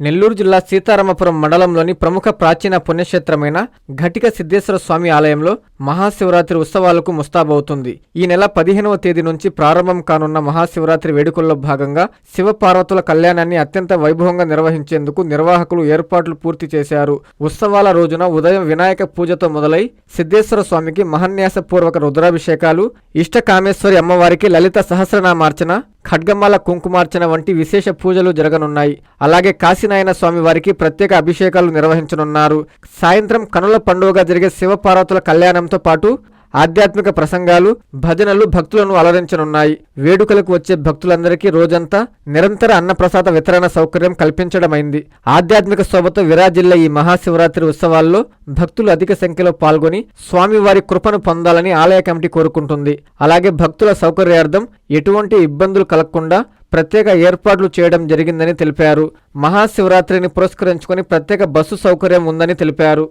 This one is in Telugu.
నెల్లూరు జిల్లా సీతారామపురం మండలంలోని ప్రముఖ ప్రాచీన పుణ్యక్షేత్రమైన ఘటిక సిద్ధేశ్వర స్వామి ఆలయంలో మహాశివరాత్రి ఉత్సవాలకు ముస్తాబవుతుంది. ఈ నెల పదిహేనవ తేదీ నుంచి ప్రారంభం కానున్న మహాశివరాత్రి వేడుకల్లో భాగంగా శివపార్వతుల కళ్యాణాన్ని అత్యంత వైభవంగా నిర్వహించేందుకు నిర్వాహకులు ఏర్పాట్లు పూర్తి చేశారు. ఉత్సవాల రోజున ఉదయం వినాయక పూజతో మొదలై సిద్ధేశ్వర స్వామికి మహన్యాసపూర్వక రుద్రాభిషేకాలు ఇష్టకామేశ్వరి అమ్మవారికి లలిత సహస్రనామార్చన ఖడ్గమాల కుంకుమార్చన వంటి విశేష పూజలు జరగనున్నాయి. అలాగే కాశీనాయన స్వామి వారికి ప్రత్యేక అభిషేకాలు నిర్వహించనున్నారు. సాయంత్రం కనుల పండుగగా జరిగే శివపార్వతుల కళ్యాణంతో పాటు ఆధ్యాత్మిక ప్రసంగాలు భజనలు భక్తులను అలరించనున్నాయి. వేడుకలకు వచ్చే భక్తులందరికీ రోజంతా నిరంతర అన్నప్రసాద వితరణ సౌకర్యం కల్పించడమైంది. ఆధ్యాత్మిక శోభతో విరాజిల్ల ఈ మహాశివరాత్రి ఉత్సవాల్లో భక్తులు అధిక సంఖ్యలో పాల్గొని స్వామివారి కృపను పొందాలని ఆలయ కమిటీ కోరుకుంటుంది. అలాగే భక్తుల సౌకర్యార్థం ఎటువంటి ఇబ్బందులు కలగకుండా ప్రత్యేక ఏర్పాట్లు చేయడం జరిగిందని తెలిపారు. మహాశివరాత్రిని పురస్కరించుకుని ప్రత్యేక బస్సు సౌకర్యం ఉందని తెలిపారు.